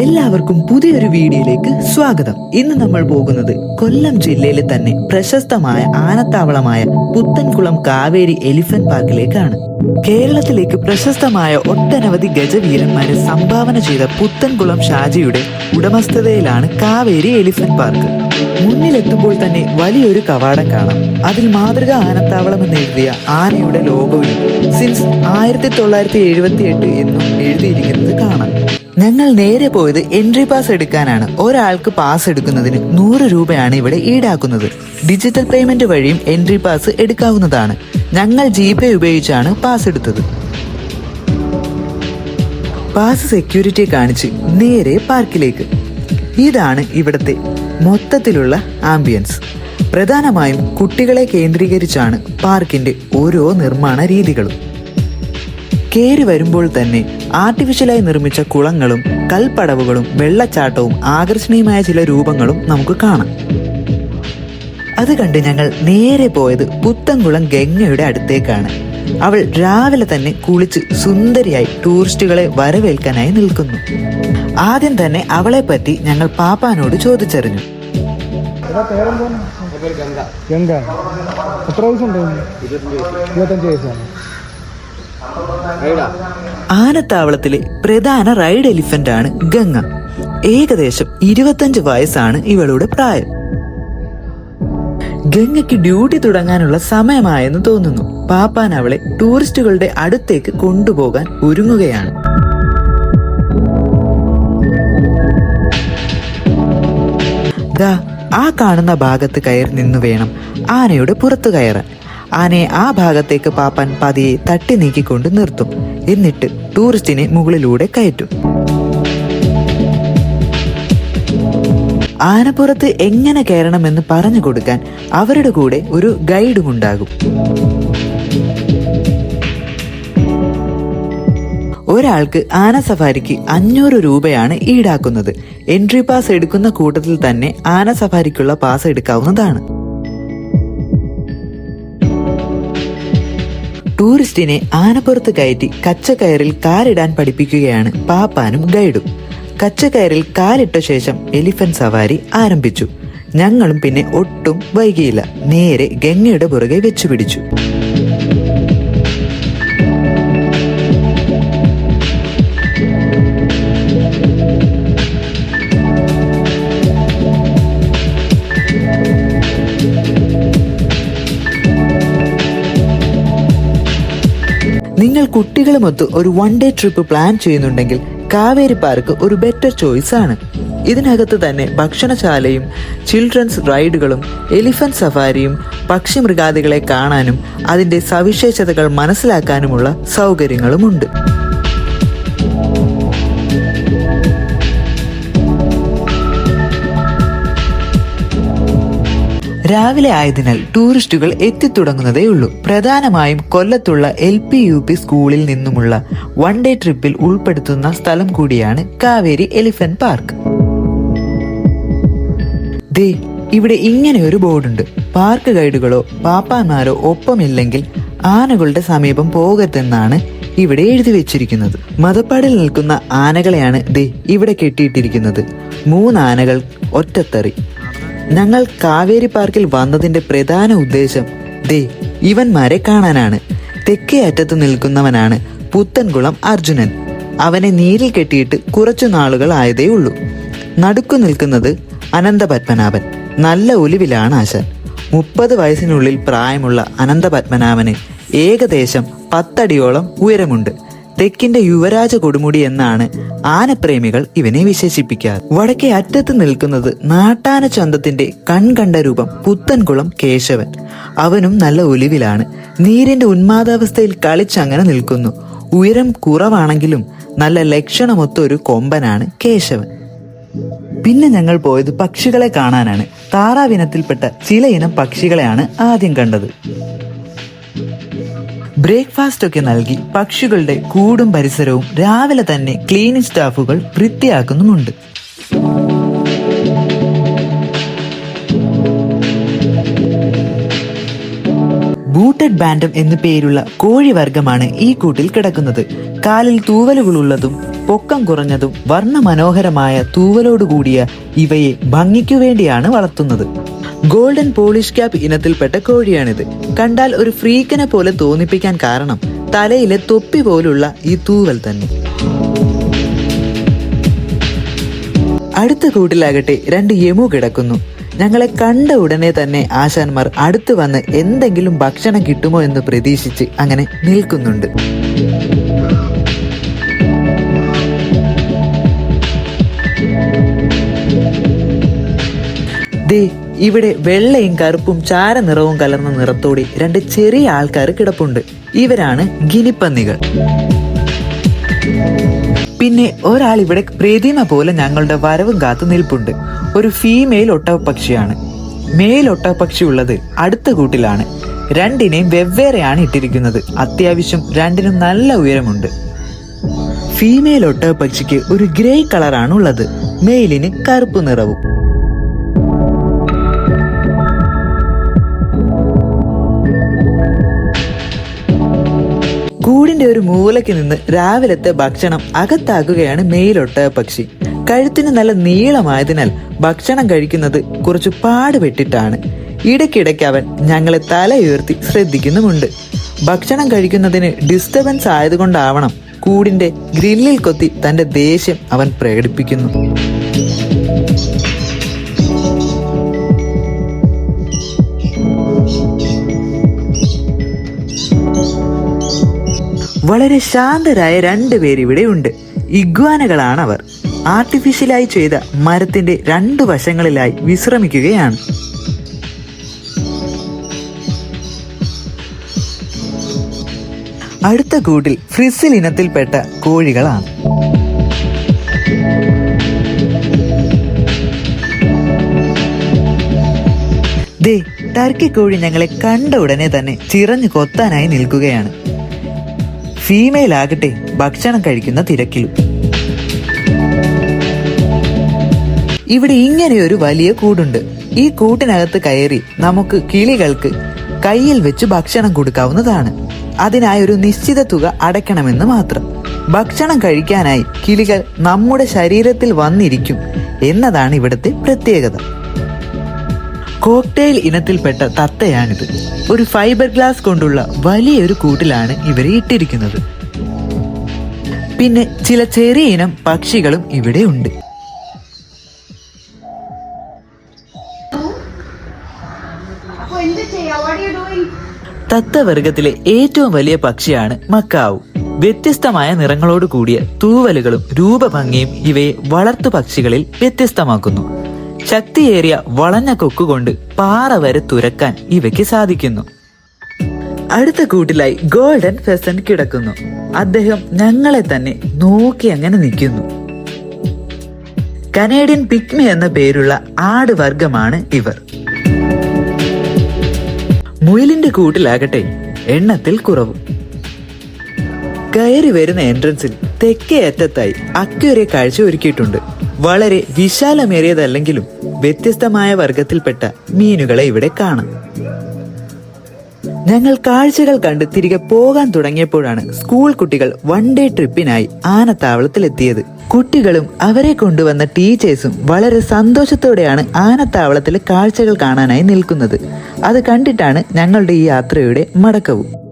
എല്ലാവർക്കും പുതിയൊരു വീഡിയോയിലേക്ക് സ്വാഗതം. ഇന്ന് നമ്മൾ പോകുന്നത് കൊല്ലം ജില്ലയിലെ തന്നെ പ്രശസ്തമായ ആനത്താവളമായ പുത്തൻകുളം കാവേരി എലിഫന്റ് പാർക്കിലേക്കാണ്. കേരളത്തിലേക്ക് പ്രശസ്തമായ ഒട്ടനവധി ഗജവീരന്മാരെ സംഭാവന ചെയ്ത പുത്തൻകുളം ഷാജിയുടെ ഉടമസ്ഥതയിലാണ് കാവേരി എലിഫന്റ് പാർക്ക്. മുന്നിലെത്തുമ്പോൾ തന്നെ വലിയൊരു കവാടം കാണാം. അതിൽ മാതൃക ആനത്താവളം എന്ന് എഴുതിയ ആനയുടെ ലോഗോയും സിൻസ് ആയിരത്തി തൊള്ളായിരത്തി എഴുപത്തി എട്ട് എന്നും എഴുതിയിരിക്കുന്നത് കാണാം. ഞങ്ങൾ നേരെ പോയത് എൻട്രി പാസ് എടുക്കാനാണ്. ഒരാൾക്ക് പാസ് എടുക്കുന്നതിന് നൂറ് രൂപയാണ് ഇവിടെ ഈടാക്കുന്നത്. ഡിജിറ്റൽ പേയ്മെന്റ് വഴിയും എൻട്രി പാസ് എടുക്കാവുന്നതാണ്. ഞങ്ങൾ ജിപേ ഉപയോഗിച്ചാണ് പാസ് എടുത്തത്. പാസ് സെക്യൂരിറ്റി കാണിച്ച് നേരെ പാർക്കിലേക്ക് ഇതാണ് ഇവിടത്തെ മൊത്തത്തിലുള്ള ആംബിയൻസ് പ്രധാനമായും കുട്ടികളെ കേന്ദ്രീകരിച്ചാണ് പാർക്കിന്റെ ഓരോ നിർമ്മാണ രീതികളും. കേറി വരുമ്പോൾ തന്നെ ആർട്ടിഫിഷ്യലായി നിർമ്മിച്ച കുളങ്ങളും കൽപ്പടവുകളും വെള്ളച്ചാട്ടവും ആകർഷണീയമായ ചില രൂപങ്ങളും നമുക്ക് കാണാം. അത് കണ്ട് ഞങ്ങൾ നേരെ പോയത് പുത്തൻകുളം ഗംഗയുടെ അടുത്തേക്കാണ്. അവൾ രാവിലെ തന്നെ കുളിച്ച് സുന്ദരിയായി ടൂറിസ്റ്റുകളെ വരവേൽക്കാനായി നിൽക്കുന്നു. ആദ്യം തന്നെ അവളെ പറ്റി ഞങ്ങൾ പാപ്പാനോട് ചോദിച്ചറിഞ്ഞു. ഗംഗ. എത്ര വയസ്സുണ്ടായിരുന്നു ഇരുപത്തഞ്ച് വയസ്സാണ്. ആനത്താവളത്തിലെ പ്രധാന റൈഡ് എലിഫന്റ് ആണ് ഗംഗ. ഏകദേശം ഇരുപത്തഞ്ച് വയസ്സാണ് ഇവളുടെ പ്രായം. ഗംഗയ്ക്ക് ഡ്യൂട്ടി തുടങ്ങാനുള്ള സമയമായെന്ന് തോന്നുന്നു. പാപ്പാൻ അവളെ ടൂറിസ്റ്റുകളുടെ അടുത്തേക്ക് കൊണ്ടുപോകാൻ ഒരുങ്ങുകയാണ്. ആ കാണുന്ന ഭാഗത്ത് കയറി നിന്ന് വേണം ആനയുടെ പുറത്തു കയറാൻ. ആനയെ ആ ഭാഗത്തേക്ക് പാപ്പാൻ പതിയെ തട്ടി നീക്കിക്കൊണ്ട് നിർത്തും. എന്നിട്ട് ടൂറിസ്റ്റിനെ മുകളിലൂടെ കയറ്റും. ആനപ്പുറത്ത് എങ്ങനെ കയറണമെന്ന് പറഞ്ഞു കൊടുക്കാൻ അവരുടെ കൂടെ ഒരു ഗൈഡും ഉണ്ടാകും ഒരാൾക്ക് ആന സഫാരിക്ക് അഞ്ഞൂറ് രൂപയാണ് ഈടാക്കുന്നത്. എൻട്രി പാസ് എടുക്കുന്ന കൂട്ടത്തിൽ തന്നെ ആന സഫാരിക്കുള്ള പാസ് എടുക്കാവുന്നതാണ്. ടൂറിസ്റ്റിനെ ആനപ്പുറത്ത് കയറ്റി കച്ചക്കയറിൽ കാറിടാൻ പഠിപ്പിക്കുകയാണ് പാപ്പാനും ഗൈഡും. കച്ചക്കയറിൽ കാലിട്ട ശേഷം എലിഫന്റ് സവാരി ആരംഭിച്ചു. ഞങ്ങളും പിന്നെ ഒട്ടും വൈകിയില്ല. നേരെ ഗംഗയുടെ പുറകെ വെച്ചു പിടിച്ചു നിങ്ങൾ കുട്ടികളുമൊത്ത് ഒരു വൺ ഡേ ട്രിപ്പ് പ്ലാൻ ചെയ്യുന്നുണ്ടെങ്കിൽ കാവേരി പാർക്ക് ഒരു ബെറ്റർ ചോയ്സ് ആണ്. ഇതിനകത്ത് തന്നെ ഭക്ഷണശാലയും ചിൽഡ്രൻസ് റൈഡുകളും എലിഫന്റ് സഫാരിയും പക്ഷിമൃഗാദികളെ കാണാനും അതിന്റെ സവിശേഷതകൾ മനസ്സിലാക്കാനുമുള്ള സൗകര്യങ്ങളുമുണ്ട്. രാവിലെ ആയതിനാൽ ടൂറിസ്റ്റുകൾ എത്തിത്തുടങ്ങുന്നതേ ഉള്ളൂ. പ്രധാനമായും കൊല്ലത്തുള്ള എൽ പി യു പി സ്കൂളിൽ നിന്നുമുള്ള വൺ ഡേ ട്രിപ്പിൽ ഉൾപ്പെടുത്തുന്ന സ്ഥലം കൂടിയാണ് കാവേരി എലിഫന്റ് പാർക്ക്. ദേ ഇവിടെ ഇങ്ങനെ ഒരു ബോർഡുണ്ട്. പാർക്ക് ഗൈഡുകളോ പാപ്പാന്മാരോ ഒപ്പമില്ലെങ്കിൽ ആനകളുടെ സമീപം പോകരുതെന്നാണ് ഇവിടെ എഴുതി വെച്ചിരിക്കുന്നത്. മതപ്പാടിൽ നിൽക്കുന്ന ആനകളെയാണ് ദേ ഇവിടെ കെട്ടിയിട്ടിരിക്കുന്നത്. മൂന്ന് ആനകൾ ഒറ്റത്തറി. ഞങ്ങൾ കാവേരി പാർക്കിൽ വന്നതിന്റെ പ്രധാന ഉദ്ദേശം ദേ ഇവന്മാരെ കാണാനാണ്. തെക്കേ അറ്റത്ത് നിൽക്കുന്നവനാണ് പുത്തൻകുളം അർജുനൻ. അവനെ നീരിൽ കെട്ടിയിട്ട് കുറച്ചു നാളുകൾ ആയതേ ഉള്ളൂ. നടുക്കു നിൽക്കുന്നത് അനന്തപത്മനാഭൻ. നല്ല ഒലിവിലാണ് ആശാൻ മുപ്പത് വയസ്സിനുള്ളിൽ പ്രായമുള്ള അനന്തപത്മനാഭന് ഏകദേശം പത്തടിയോളം ഉയരമുണ്ട്. തെക്കിന്റെ യുവരാജ കൊടുമുടി എന്നാണ് ആനപ്രേമികൾ ഇവനെ വിശേഷിപ്പിക്കാറ്. വടക്കേ അറ്റത്ത് നിൽക്കുന്നത് നാട്ടാന ചന്തത്തിന്റെ കൺകണ്ട രൂപം പുത്തൻകുളം കേശവൻ. അവനും നല്ല ഒലിവിലാണ്. നീരിന്റെ ഉന്മാദാവസ്ഥയിൽ കളിച്ചങ്ങനെ നിൽക്കുന്നു. ഉയരം കുറവാണെങ്കിലും നല്ല ലക്ഷണമൊത്ത ഒരു കൊമ്പനാണ് കേശവൻ. പിന്നെ ഞങ്ങൾ പോയത് പക്ഷികളെ കാണാനാണ്. താറാവിനത്തിൽപ്പെട്ട ചില ഇനം പക്ഷികളെയാണ് ആദ്യം കണ്ടത്. ബ്രേക്ക്ഫാസ്റ്റ് ഒക്കെ നൽകി പക്ഷികളുടെ കൂടും പരിസരവും രാവിലെ തന്നെ ക്ലീനിങ് സ്റ്റാഫുകൾ വൃത്തിയാക്കുന്നുമുണ്ട്. ബൂട്ടഡ് ബാൻഡം എന്നു പേരുള്ള കോഴിവർഗമാണ് ഈ കൂട്ടിൽ കിടക്കുന്നത്. കാലിൽ തൂവലുകളുള്ളതും പൊക്കം കുറഞ്ഞതും വർണ മനോഹരമായ തൂവലോടുകൂടിയ ഇവയെ ഭംഗിക്കു വേണ്ടിയാണ് വളർത്തുന്നത്. ഗോൾഡൻ പോളിഷ് ക്യാപ് ഇനത്തിൽപ്പെട്ട കോഴിയാണിത്. കണ്ടാൽ ഒരു ഫ്രീക്കനെ പോലെ തോന്നിപ്പിക്കാൻ കാരണം തലയിലെ തൊപ്പി പോലുള്ള ഈ തൂവൽ തന്നെ. അടുത്ത കൂട്ടിലാകട്ടെ രണ്ട് യമു കിടക്കുന്നു. ഞങ്ങളെ കണ്ട ഉടനെ തന്നെ ആശാന്മാർ അടുത്തു വന്ന് എന്തെങ്കിലും ഭക്ഷണം കിട്ടുമോ എന്ന് പ്രതീക്ഷിച്ച് അങ്ങനെ നിൽക്കുന്നുണ്ട്. ദേ ഇവിടെ വെള്ളയും കറുപ്പും ചാര നിറവും കലർന്ന നിറത്തോടെ രണ്ട് ചെറിയ ആൾക്കാർ കിടപ്പുണ്ട്. ഇവരാണ് ഗിനിപ്പന്നികൾ. പിന്നെ ഒരാൾ ഇവിടെ പ്രതിമ പോലെ ഞങ്ങളുടെ വരവും കാത്തു നിൽപ്പുണ്ട്. ഒരു ഫീമെയിൽ ഒട്ടകപ്പക്ഷിയാണ്. മെയിൽ ഒട്ടകപ്പക്ഷി ഉള്ളത് അടുത്ത കൂട്ടിലാണ്. രണ്ടിനെയും വെവ്വേറെയാണ് ഇട്ടിരിക്കുന്നത്. അത്യാവശ്യം രണ്ടിനും നല്ല ഉയരമുണ്ട്. ഫീമെയിൽ ഒട്ടകപ്പക്ഷിക്ക് ഒരു ഗ്രേ കളറാണ് ഉള്ളത്. മെയിലിന് കറുപ്പ് നിറവും. കൂടിന്റെ ഒരു മൂലയ്ക്ക് നിന്ന് രാവിലത്തെ ഭക്ഷണം അകത്താക്കുകയാണ് മെയിലൊട്ട പക്ഷി. കഴുത്തിന് നല്ല നീളമായതിനാൽ ഭക്ഷണം കഴിക്കുന്നത് കുറച്ച് പാടുപെട്ടിട്ടാണ്. ഇടയ്ക്കിടയ്ക്ക് അവൻ ഞങ്ങളെ തലയുയർത്തി ശ്രദ്ധിക്കുന്നുമുണ്ട്. ഭക്ഷണം കഴിക്കുന്നതിന് ഡിസ്റ്റർബൻസ് ആയതുകൊണ്ടാവണം കൂടിന്റെ ഗ്രില്ലിൽ കൊത്തി തന്റെ ദേഷ്യം അവൻ പ്രകടിപ്പിക്കുന്നു. വളരെ ശാന്തരായ രണ്ടുപേരിവിടെ ഉണ്ട്. ഇഗ്വാനകളാണ് അവർ ആർട്ടിഫിഷ്യലായി ചെയ്ത മരത്തിന്റെ രണ്ടു വശങ്ങളിലായി വിശ്രമിക്കുകയാണ്. അടുത്ത കൂട്ടിൽ ഫ്രിസിൽ ഇനത്തിൽപ്പെട്ട കോഴികളാണ്. ടർക്കി കോഴി ഞങ്ങളെ കണ്ട ഉടനെ തന്നെ ചിറഞ്ഞു കൊത്താനായി നിൽക്കുകയാണ്. ഫീമെയിൽ ആകട്ടെ ഭക്ഷണം കഴിക്കുന്ന തിരക്കിലും. ഇവിടെ ഇങ്ങനെ ഒരു വലിയ കൂടുണ്ട്. ഈ കൂട്ടിനകത്ത് കയറി നമുക്ക് കിളികൾക്ക് കയ്യിൽ വെച്ച് ഭക്ഷണം കൊടുക്കാവുന്നതാണ്. അതിനായി ഒരു നിശ്ചിത തുക അടയ്ക്കണമെന്ന് മാത്രം. ഭക്ഷണം കഴിക്കാനായി കിളികൾ നമ്മുടെ ശരീരത്തിൽ വന്നിരിക്കും എന്നതാണ് ഇവിടുത്തെ പ്രത്യേകത. കോക്ടെയിൽ ഇനത്തിൽപ്പെട്ട തത്തയാണിത്. ഒരു ഫൈബർ ഗ്ലാസ് കൊണ്ടുള്ള വലിയൊരു കൂട്ടിലാണ് ഇവരെ ഇട്ടിരിക്കുന്നത്. പിന്നെ ചില ചെറിയ ഇനം പക്ഷികളും ഇവിടെ ഉണ്ട്. തത്തവർഗത്തിലെ ഏറ്റവും വലിയ പക്ഷിയാണ് മക്കാവ്. വ്യത്യസ്തമായ നിറങ്ങളോട് കൂടിയ തൂവലുകളും രൂപഭംഗിയും ഇവയെ വളർത്തു പക്ഷികളിൽ വ്യത്യസ്തമാക്കുന്നു. ശക്തിയേറിയ വളഞ്ഞ കൊക്കുകൊണ്ട് പാറ വരെ തുരക്കാൻ ഇവയ്ക്ക് സാധിക്കുന്നു. അടുത്ത കൂട്ടിലായി ഗോൾഡൻ ഫെസൻ കിടക്കുന്നു. അദ്ദേഹം ഞങ്ങളെ തന്നെ നോക്കി അങ്ങനെ നിൽക്കുന്നു. കനേഡിയൻ പിക്മി എന്ന പേരുള്ള ആട് വർഗമാണ് ഇവർ. മുയലിന്റെ കൂട്ടിലാകട്ടെ എണ്ണത്തിൽ കുറവ്. കയറി വരുന്ന എൻട്രൻസിൽ തെക്കേ അറ്റത്തായി അക്വരെ കാഴ്ച ഒരുക്കിയിട്ടുണ്ട്. വളരെ വിശാലമേറിയതല്ലെങ്കിലും വ്യത്യസ്തമായ വർഗത്തിൽപ്പെട്ട മീനുകളെ ഇവിടെ കാണാം. ഞങ്ങൾ കാഴ്ചകൾ കണ്ട് തിരികെ പോകാൻ തുടങ്ങിയപ്പോഴാണ് സ്കൂൾ കുട്ടികൾ വൺ ഡേ ട്രിപ്പിനായി ആനത്താവളത്തിലെത്തിയത്. കുട്ടികളും അവരെ കൊണ്ടുവന്ന ടീച്ചേഴ്സും വളരെ സന്തോഷത്തോടെയാണ് ആനത്താവളത്തിലെ കാഴ്ചകൾ കാണാനായി നിൽക്കുന്നത്. അത് കണ്ടിട്ടാണ് ഞങ്ങളുടെ ഈ യാത്രയുടെ മടക്കവും.